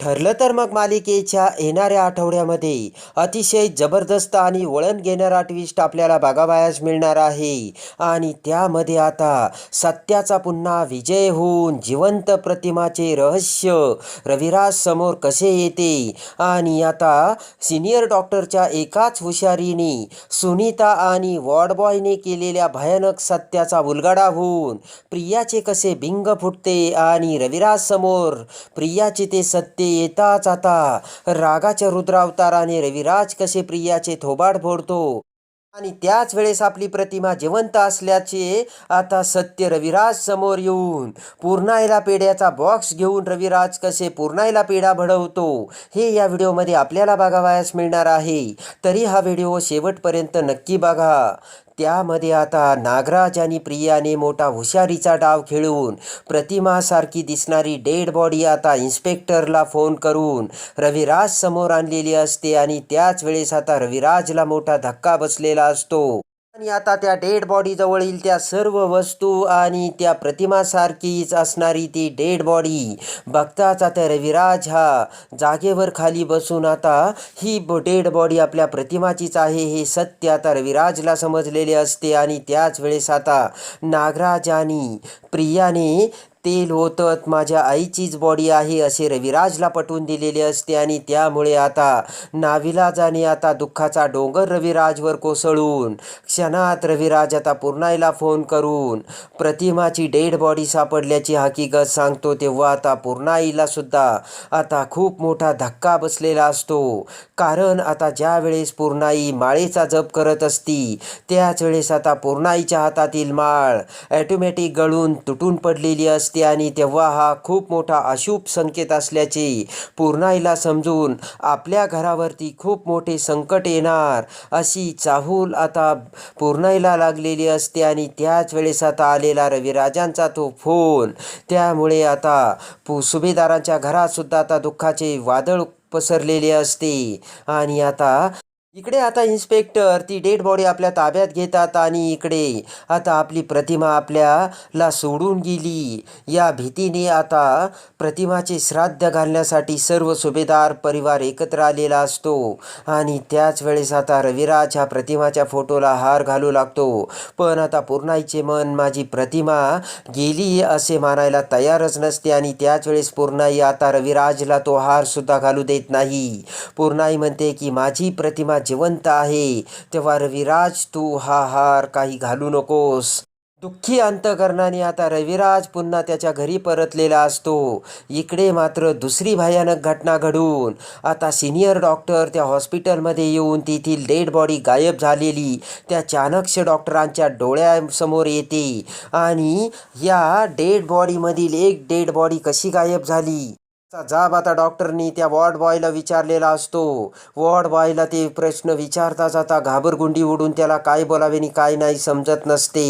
ठरलं तर मग मालिकेच्या येणाऱ्या आठवड्यामध्ये अतिशय जबरदस्त आणि वळण घेणारा ट्विस्ट आपल्याला बघावयास मिळणार आहे. आणि त्यामध्ये आता सत्याचा पुन्हा विजय होऊन जिवंत प्रतिमाचे रहस्य रविराज समोर कसे येते? आणि आता सिनियर डॉक्टरच्या एकाच हुशारीने सुनीता आणि वॉर्डबॉयने केलेल्या भयानक सत्याचा उलगडा होऊन प्रियाचे कसे भिंग फुटते आणि रविराज समोर प्रियाचे ते सत्य येताच आता. रागाच्या रुद्रावताराने रविराज कसे प्रियाचे थोबाड फोडतो. आणि त्याच वेळेस आपली प्रतिमा जिवंत असल्याचे आता सत्य रविराज समोर येऊन पूर्णायला पेढ्याचा बॉक्स घेऊन रविराज कसे पूर्णायला पेढा भडवतो हे या व्हिडिओमध्ये आपल्याला बघावयास मिळणार आहे. तरी हा व्हिडिओ शेवटपर्यंत नक्की बघा. त्यामध्ये आता नागराज आणि प्रियाने मोठा हुशारीचा डाव खेळून प्रतिमासारखी दिसणारी डेड बॉडी आता इन्स्पेक्टरला फोन करून रविराज समोर आणलेली असते आणि त्याच वेळेस आता रविराजला मोठा धक्का बसलेला असतो. आणि आता त्या डेड बॉडी जवळील त्या सर्व वस्तू आणि त्या प्रतिमासारखीच असणारी ती डेड बॉडी बघताच आता रविराज हा जागेवर खाली बसून आता ही डेड बॉडी आपल्या प्रतिमाचीच आहे हे सत्य आता रविराजला समजलेले असते आणि त्याच वेळेस आता नागराज आणि प्रियाने तेल होतं माझ्या आईचीच बॉडी आहे असे रविराजला पटवून दिलेले असते आणि त्यामुळे आता नाविलाजाने आता दुःखाचा डोंगर रविराजवर कोसळून. क्षणात रविराज आता पूर्णाईला फोन करून प्रतिमाची डेड बॉडी सापडल्याची हकीकत सांगतो तेव्हा आता पूर्णाईला सुद्धा आता खूप मोठा धक्का बसलेला असतो. कारण आता ज्या वेळेस पूर्णाई माळेचा जप करत असती त्याच वेळेस आता पूर्णाईच्या हातातील माळ ॲटोमॅटिक गळून तुटून पडलेली असते. आणि तेव्हा हा खूप मोठा अशुभ संकेत असल्याचे पूर्णाईला समजून आपल्या घरावरती खूप मोठे संकट येणार अशी चाहूल आता पूर्णाईला लागलेली असते आणि त्याच वेळेस आता आलेला रविराजांचा तो फोन. त्यामुळे आता पु सुभेदारांच्या घरातसुद्धा आता दुःखाचे वादळ पसरलेले असते. आणि आता इकडे आता इन्स्पेक्टर ती डेड बॉडी आपल्या ताब्यात घेतात आणि इकडे आता आपली प्रतिमा आपल्याला सोडून गेली. या भीतीने आता प्रतिमाचे श्राद्ध घालण्यासाठी सर्व सुभेदार परिवार एकत्र आलेला असतो आणि त्याच वेळेस आता रविराज ह्या प्रतिमाच्या फोटोला हार घालू लागतो. पण आता पूर्णाईचे मन माझी प्रतिमा गेली असे मानायला तयारच नसते आणि त्याच वेळेस पूर्णाई आता रविराजला तो हारसुद्धा घालू देत नाही. पूर्णाई म्हणते की माझी प्रतिमा जिवंत आहे. तेव्हा रविराज तू हा हार काही घालू नकोस. दुःखी अंतकरणाने आता रविराज पुन्हा त्याच्या घरी परतलेला असतो. इकडे मात्र दुसरी भयानक घटना घडून. आता सिनियर डॉक्टर त्या हॉस्पिटलमध्ये येऊन तेथील डेड बॉडी गायब झालेली त्या चाणक्ष डॉक्टरांच्या डोळ्यासमोर येते. आणि या डेड बॉडीमधील एक डेड बॉडी कशी गायब झाली? जाब आता डॉक्टरनी त्या वॉर्ड बॉयला विचारलेला असतो. वॉर्ड बॉयला ते प्रश्न विचारता जाता घाबरगुंडी उडून त्याला काय बोलावे आणि काय नाही समजत नसते.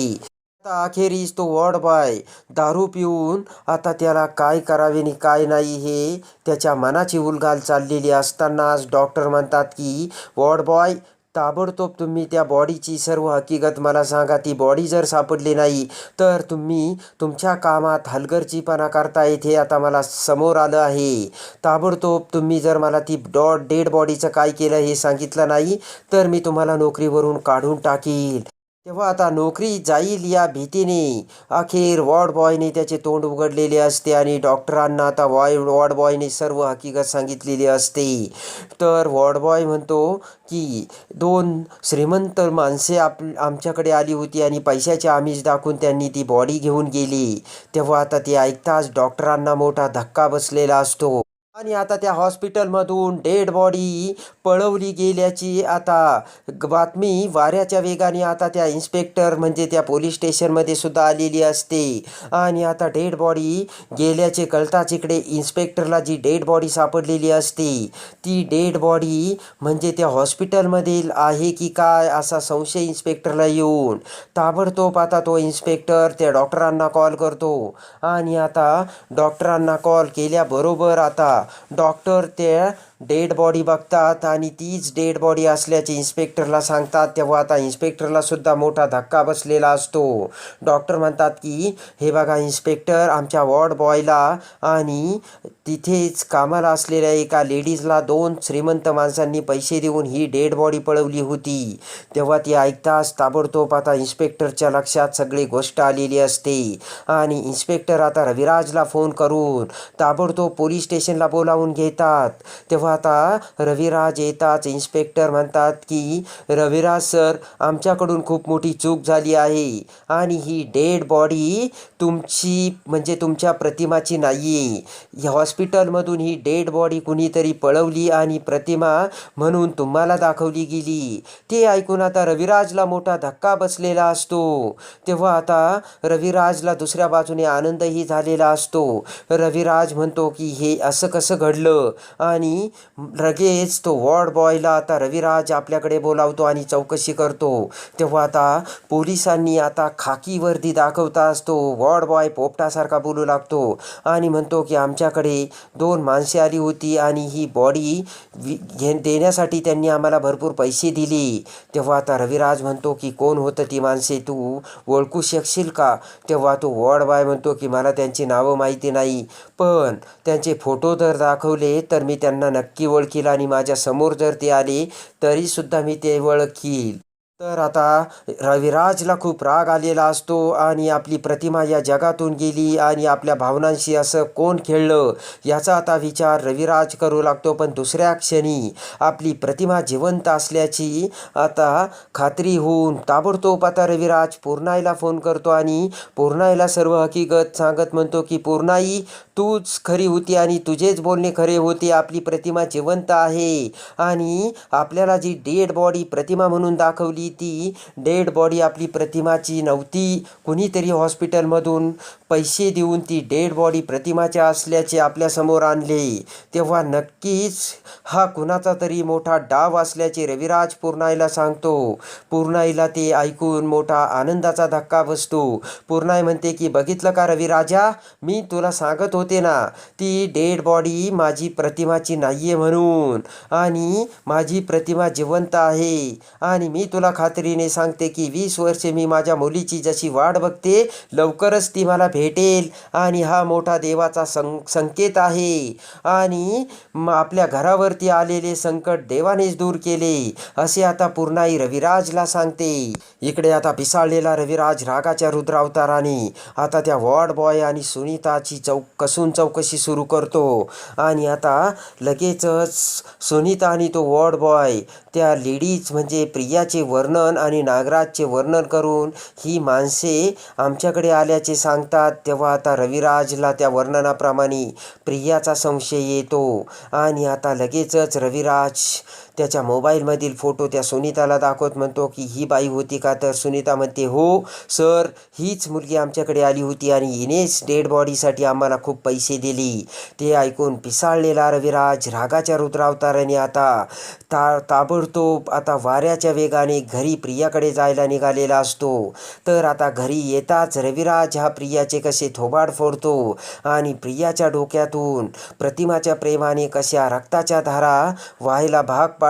आता अखेरीस तो वॉर्ड बॉय दारू पिऊन आता त्याला काय करावे आणि काय नाही हे त्याच्या मनाची उलघाल चाललेली असतानाच डॉक्टर म्हणतात की वॉर्ड बॉय ताबडतोब तुम्ही त्या बॉडीची सर्व हकीकत मला सांगा. ती बॉडी जर सापडली नाही तर तुम्ही तुमच्या कामात हलगर्जीपणा करता येथे आता मला समोर आलं आहे. ताबडतोब तुम्ही जर मला ती डॉ डेड बॉडीचं काय केलं हे सांगितलं नाही तर मी तुम्हाला नोकरीवरून काढून टाकील. तेव्हा आता नोकरी जाईल या भीतीने. अखेर वॉर्ड बॉयने त्याचे तोंड उघडलेले असते आणि डॉक्टरांना आता वॉय वॉर्ड बॉयने सर्व हकीकत सांगितलेली असते. तर वॉर्ड बॉय म्हणतो की दोन श्रीमंत माणसे आप आमच्याकडे आली होती आणि पैशाचे आमिष दाखवून त्यांनी ती बॉडी घेऊन गेली. तेव्हा आता ते ऐकताच डॉक्टरांना मोठा धक्का बसलेला असतो. आणि आता त्या हॉस्पिटलमधून डेड बॉडी पळवली गेल्याची आता बातमी वाऱ्याच्या वेगाने आता त्या इन्स्पेक्टर म्हणजे त्या पोलीस स्टेशनमध्ये सुद्धा आलेली असते. आणि आता डेड बॉडी गेल्याचे कळताच इकडे इन्स्पेक्टरला जी डेड बॉडी सापडलेली असते ती डेड बॉडी म्हणजे त्या हॉस्पिटलमधील आहे की काय असा संशय इन्स्पेक्टरला येऊन ताबडतोब आता तो इन्स्पेक्टर त्या डॉक्टरांना कॉल करतो. आणि आता डॉक्टरांना कॉल केल्याबरोबर आता डॉक्टर त्या डेड बॉडी बघतात आणि तीच डेड बॉडी असल्याचे इन्स्पेक्टरला सांगतात तेव्हा आता इन्स्पेक्टरला सुद्धा मोठा धक्का बसलेला असतो. डॉक्टर म्हणतात की हे बघा इन्स्पेक्टर आमच्या वॉर्ड बॉयला आणि तिथेच कामाला असलेल्या एका लेडीजला दोन श्रीमंत माणसांनी पैसे देऊन ही डेड बॉडी पळवली होती. तेव्हा ती ऐकताच ताबडतोब आता इन्स्पेक्टरच्या लक्षात सगळी गोष्ट आलेली असते. आणि इन्स्पेक्टर आता रविराजला फोन करून ताबडतोब पोलीस स्टेशनला बोलावून घेतात. तेव्हा आता रविराज येताच इन्स्पेक्टर म्हणतात की रविराज सर आमच्याकडून खूप मोठी चूक झाली आहे आणि ही डेड बॉडी तुमची म्हणजे तुमच्या प्रतिमाची नाही आहे या हॉस्पिटलमधून ही डेड बॉडी कुणीतरी पळवली आणि प्रतिमा म्हणून तुम्हाला दाखवली गेली. ते ऐकून आता रविराजला मोठा धक्का बसलेला असतो. तेव्हा आता रविराजला दुसऱ्या बाजूने आनंदही झालेला असतो. रविराज म्हणतो की हे असं कसं घडलं? आणि लगेच तो वॉर्ड बॉयला आता रविराज आपल्याकडे बोलावतो आणि चौकशी करतो. तेव्हा आता पोलिसांनी आता खाकी वर्दी दाखवताच तो वॉर्ड बॉय पोपटासारखा बोलू लागतो आणि म्हणतो की आमच्याकडे दोन माणसे आली होती आणि ही बॉडी वि घे देण्यासाठी त्यांनी आम्हाला भरपूर पैसे दिले. तेव्हा आता रविराज म्हणतो की कोण होतं ती माणसे? तू ओळखू शकशील का? तेव्हा तो वॉर्ड बॉय म्हणतो की मला त्यांची नावं माहिती नाही. पण त्यांचे फोटो जर दाखवले तर मी त्यांना नक्की ओळखील आणि माझ्यासमोर जर ती आली तरीसुद्धा मी ते ओळखील. तर आता रविराजला खूप राग आलेला असतो आणि आपली प्रतिमा या जगातून गेली आणि आपल्या भावनांशी असं कोण खेळलं याचा आता विचार रविराज करू लागतो. पण दुसऱ्या क्षणी आपली प्रतिमा जिवंत असल्याची आता खात्री होऊन ताबडतोब आता रविराज पूर्णाईला फोन करतो आणि पूर्णाईला सर्व हकीकत सांगत म्हणतो की पूर्णाई तूच खरी होती आणि तुझेच बोलणे खरे होते. आपली प्रतिमा जिवंत आहे आणि आपल्याला जी डेड बॉडी प्रतिमा म्हणून दाखवली ती डेड बॉडी आपली प्रतिमाची नव्हती. कुणीतरी हॉस्पिटलमधून पैसे देऊन ती डेड बॉडी प्रतिमाच्या असल्याचे आपल्यासमोर आणले. तेव्हा नक्कीच हा कुणाचा तरी मोठा डाव असल्याचे रविराज पूर्णाईला सांगतो. पूर्णाईला ते ऐकून मोठा आनंदाचा धक्का बसतो. पूर्णाई म्हणते की बघितलं का रविराजा? मी तुला सांगत होते ना ती डेड बॉडी माझी प्रतिमाची नाही आहे म्हणून. आणि माझी प्रतिमा जिवंत आहे. आणि मी तुला खात्रीने सांगते की वीस वर्षे मी माझ्या मुलीची जशी वाट बघते लवकरच ती मला भेटेल. आणि हा मोठा देवाचा सं संकेत आहे. आणि आपल्या घरावरती आलेले संकट देवानेच दूर केले असे आता पूर्णाई रविराजला सांगते. इकडे आता पिसाळलेला रविराज रागाच्या रुद्रावताराने आता त्या वॉर्ड बॉय आणि सुनीताची चौक कसून चौकशी सुरू करतो. आणि आता लगेचच सुनीता आणि तो वॉर्ड बॉय त्या लेडीज म्हणजे प्रियाचे वर्णन आणि नागराजचे वर्णन करून ही माणसे आमच्याकडे आल्याचे सांगतात. तेव्हा आता रविराजला त्या वर्णनाप्रमाणे प्रियाचा संशय येतो. आणि आता लगेचच रविराज त्याच्या मोबाईलमधील फोटो त्या सुनीताला दाखवत म्हणतो की ही बाई होती का? तर सुनीता म्हणते हो सर हीच मुलगी आमच्याकडे आली होती आणि हिनेच डेड बॉडीसाठी आम्हाला खूप पैसे दिली. ते ऐकून पिसाळलेला रविराज रागाच्या रुद्रावताराने आता ता ताबडतोब आता वाऱ्याच्या वेगाने घरी प्रियाकडे जायला निघालेला असतो. तर आता घरी येताच रविराज हा प्रियाचे कसे थोबाड फोडतो आणि प्रियाच्या डोक्यातून प्रतिमाच्या प्रेमाने कशा रक्ताच्या धारा व्हायला भाग पाड